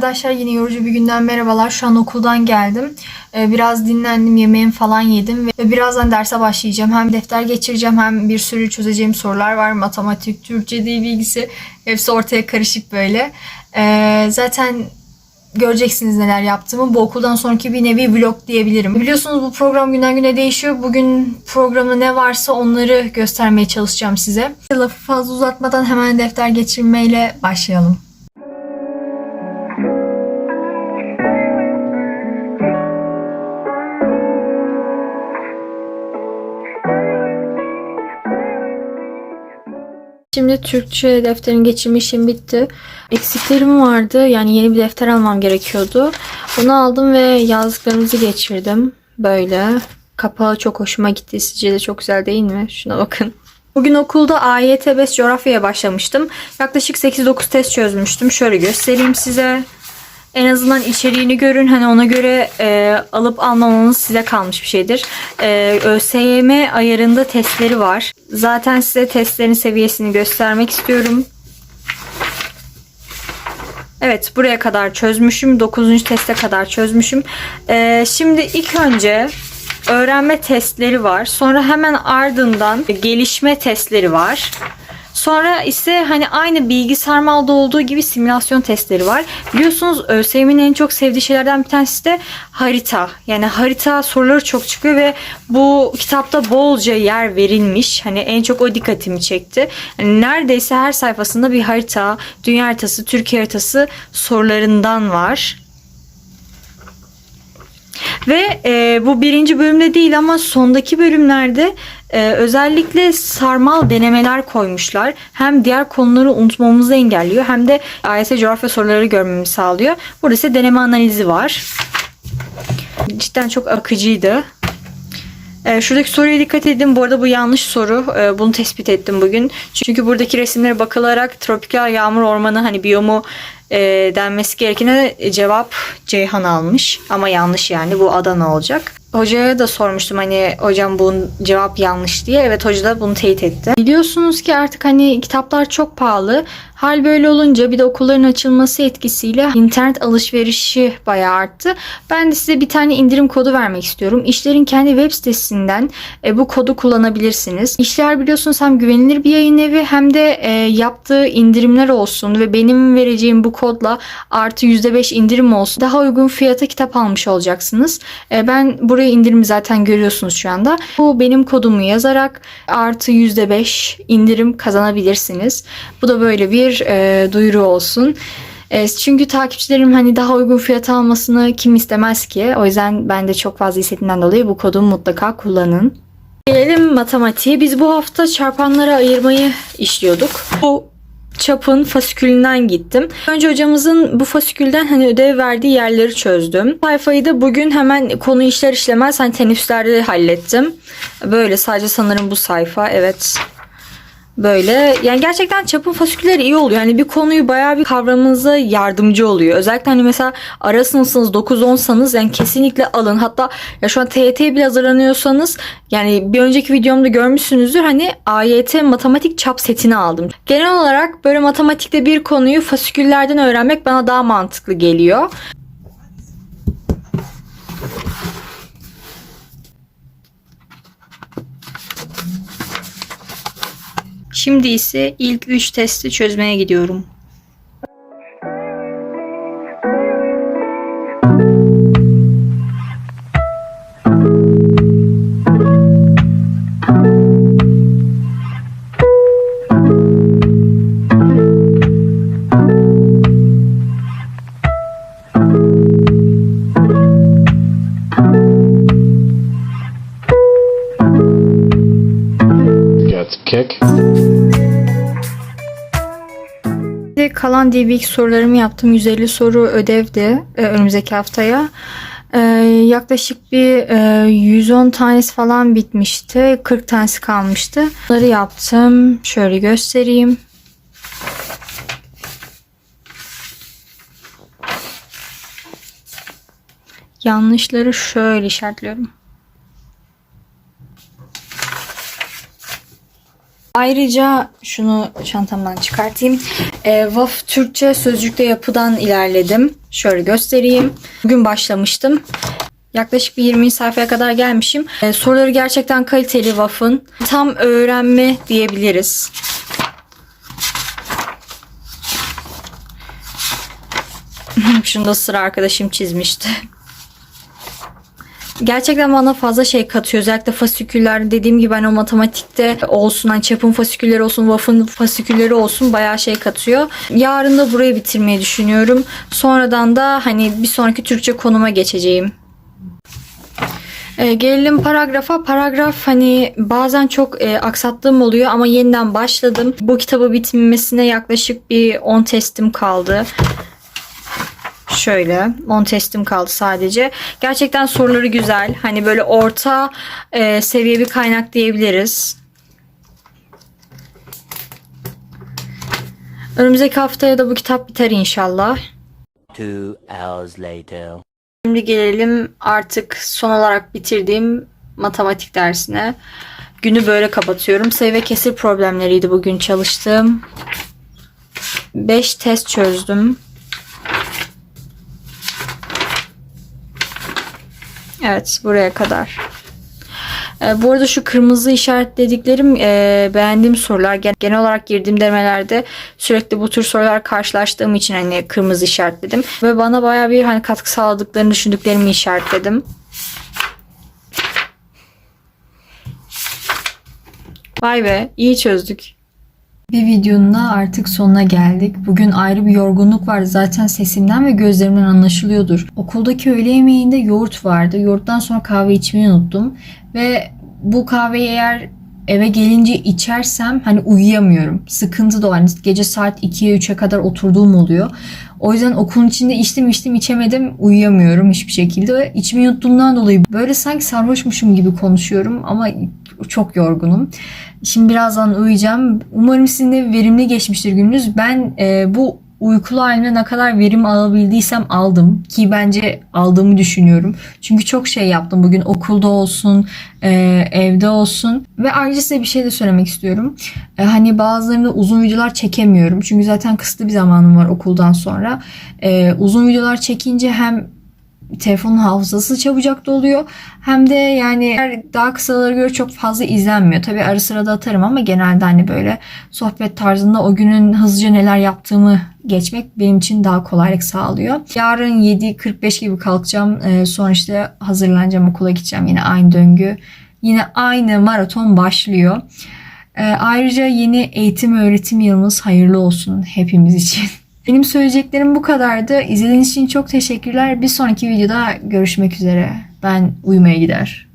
Arkadaşlar yine yorucu bir günden merhabalar. Şu an okuldan geldim. Ee, Biraz dinlendim, yemeğimi falan yedim ve birazdan derse başlayacağım. Hem defter geçireceğim hem bir sürü çözeceğim sorular var. Matematik, Türkçe, dil bilgisi hepsi ortaya karışık böyle. Ee, Zaten göreceksiniz neler yaptığımı. Bu okuldan sonraki bir nevi vlog diyebilirim. Biliyorsunuz bu program günden güne değişiyor. Bugün programda ne varsa onları göstermeye çalışacağım size. Lafı fazla uzatmadan hemen defter geçirmeyle başlayalım. Şimdi Türkçe defterin geçirme bitti. Eksiklerim vardı. Yani yeni bir defter almam gerekiyordu. Onu aldım ve yazdıklarımızı geçirdim. Böyle. Kapağı çok hoşuma gitti. Sizce de çok güzel değil mi? Şuna bakın. Bugün okulda AYT 5 coğrafyaya başlamıştım. Yaklaşık 8-9 test çözmüştüm. Şöyle göstereyim size. En azından içeriğini görün. Hani ona göre e, alıp almamanız size kalmış bir şeydir. E, ÖSYM ayarında testleri var. Zaten size testlerin seviyesini göstermek istiyorum. Evet buraya kadar çözmüşüm. 9. teste kadar çözmüşüm. E, şimdi ilk önce öğrenme testleri var. Sonra hemen ardından gelişme testleri var. Sonra ise hani aynı bilgi sarmalda olduğu gibi simülasyon testleri var. Biliyorsunuz ÖSYM'in en çok sevdiği şeylerden bir tanesi de harita. Yani harita soruları çok çıkıyor ve bu kitapta bolca yer verilmiş. Hani en çok o dikkatimi çekti. Yani neredeyse her sayfasında bir harita, dünya haritası, Türkiye haritası sorularından var. Ve e, bu birinci bölümde değil ama sondaki bölümlerde e, özellikle sarmal denemeler koymuşlar. Hem diğer konuları unutmamızı engelliyor hem de AYT coğrafya soruları görmemizi sağlıyor. Burada ise deneme analizi var. Cidden çok akıcıydı. E, şuradaki soruya dikkat edin. Bu arada bu yanlış soru. E, bunu tespit ettim bugün. Çünkü buradaki resimlere bakılarak tropikal yağmur ormanı hani biyomu e, denmesi gerekene cevap Ceyhan almış. Ama yanlış yani. Bu Adana olacak. Hocaya da sormuştum hani hocam bu cevap yanlış diye. Evet hoca da bunu teyit etti. Biliyorsunuz ki artık hani kitaplar çok pahalı. Hal böyle olunca bir de okulların açılması etkisiyle internet alışverişi bayağı arttı. Ben de size bir tane indirim kodu vermek istiyorum. İşlerin kendi web sitesinden e, bu kodu kullanabilirsiniz. İşler biliyorsunuz hem güvenilir bir yayın evi hem de e, yaptığı indirimler olsun ve benim vereceğim bu kodla artı %5 indirim olsun. Daha uygun fiyata kitap almış olacaksınız. E, ben buraya indirimi zaten görüyorsunuz şu anda. Bu benim kodumu yazarak artı %5 indirim kazanabilirsiniz. Bu da böyle bir e, duyuru olsun. E, çünkü takipçilerim hani daha uygun fiyata almasını kim istemez ki? O yüzden ben de çok fazla istediğimden dolayı bu kodu mutlaka kullanın. Gelelim matematiğe. Biz bu hafta çarpanlara ayırmayı işliyorduk. Bu çapın fasikülünden gittim. Önce hocamızın bu fasikülden hani ödev verdiği yerleri çözdüm. Sayfayı da bugün hemen konu işler işlemez hani teneffüslerde hallettim. Böyle sadece sanırım bu sayfa. Evet. Böyle yani gerçekten çapın fasikülleri iyi oluyor. Yani bir konuyu bayağı bir kavramanıza yardımcı oluyor. Özellikle hani mesela ara sınıfsınız 9-10'sanız yani kesinlikle alın. Hatta ya şu an TYT'ye bile hazırlanıyorsanız yani bir önceki videomda görmüşsünüzdür. Hani AYT matematik çap setini aldım. Genel olarak böyle matematikte bir konuyu fasiküllerden öğrenmek bana daha mantıklı geliyor. Şimdi ise ilk 3 testi çözmeye gidiyorum. Kick. Şimdi kalan DBX sorularımı yaptım. 150 soru ödevdi e, önümüzdeki haftaya. E, yaklaşık bir e, 110 tanesi falan bitmişti. 40 tanesi kalmıştı. Bunları yaptım. Şöyle göstereyim. Yanlışları şöyle işaretliyorum. Ayrıca şunu çantamdan çıkartayım. E, VAF Türkçe sözcükte yapıdan ilerledim. Şöyle göstereyim. Bugün başlamıştım. Yaklaşık bir 20 sayfaya kadar gelmişim. E, soruları gerçekten kaliteli VAF'ın. Tam öğrenme diyebiliriz. Şunu da sıra arkadaşım çizmişti. Gerçekten bana fazla şey katıyor. Özellikle fasiküller dediğim gibi hani o matematikte olsun hani çapın fasikülleri olsun, vafın fasikülleri olsun bayağı şey katıyor. Yarın da burayı bitirmeyi düşünüyorum. Sonradan da hani bir sonraki Türkçe konuma geçeceğim. E, gelelim paragrafa. Paragraf hani bazen çok e, aksattığım oluyor ama yeniden başladım. Bu kitabı bitirmesine yaklaşık bir 10 testim kaldı. Şöyle 10 testim kaldı sadece. Gerçekten soruları güzel. Hani böyle orta e, seviye bir kaynak diyebiliriz. Önümüzdeki haftaya da bu kitap biter inşallah. Two hours later. Şimdi gelelim artık son olarak bitirdiğim matematik dersine. Günü böyle kapatıyorum. Sayı ve kesir problemleriydi bugün çalıştığım. 5 test çözdüm. Evet buraya kadar. Ee, bu arada şu kırmızı işaretlediklerim e, beğendiğim sorular. Gen- Genel olarak girdiğim denemelerde sürekli bu tür sorular karşılaştığım için hani kırmızı işaretledim. Ve bana baya bir hani katkı sağladıklarını düşündüklerimi işaretledim. Vay be iyi çözdük. Bir videonun da artık sonuna geldik. Bugün ayrı bir yorgunluk vardı zaten sesimden ve gözlerimden anlaşılıyordur. Okuldaki öğle yemeğinde yoğurt vardı. Yoğurttan sonra kahve içmeyi unuttum. Ve bu kahveyi eğer eve gelince içersem hani uyuyamıyorum. Sıkıntı da o. Hani gece saat 2'ye 3'e kadar oturduğum oluyor. O yüzden okulun içinde içtim içtim içemedim uyuyamıyorum hiçbir şekilde. Ve içmeyi unuttuğumdan dolayı böyle sanki sarhoşmuşum gibi konuşuyorum ama çok yorgunum. Şimdi birazdan uyuyacağım. Umarım sizin de verimli geçmiştir gününüz. Ben e, bu uykulu halimle ne kadar verim alabildiysem aldım. Ki bence aldığımı düşünüyorum. Çünkü çok şey yaptım bugün okulda olsun, e, evde olsun. Ve ayrıca size bir şey de söylemek istiyorum. E, hani bazılarında uzun videolar çekemiyorum. Çünkü zaten kısıtlı bir zamanım var okuldan sonra. E, uzun videolar çekince hem telefonun hafızası çabucak doluyor. Hem de yani daha kısalara göre çok fazla izlenmiyor. Tabi ara sıra atarım ama genelde hani böyle sohbet tarzında o günün hızlıca neler yaptığımı geçmek benim için daha kolaylık sağlıyor. Yarın 7.45 gibi kalkacağım. Ee, sonra işte hazırlanacağım okula gideceğim. Yine aynı döngü. Yine aynı maraton başlıyor. Ee, ayrıca yeni eğitim öğretim yılımız hayırlı olsun hepimiz için. Benim söyleyeceklerim bu kadardı. İzlediğiniz için çok teşekkürler. Bir sonraki videoda görüşmek üzere. Ben uyumaya gider.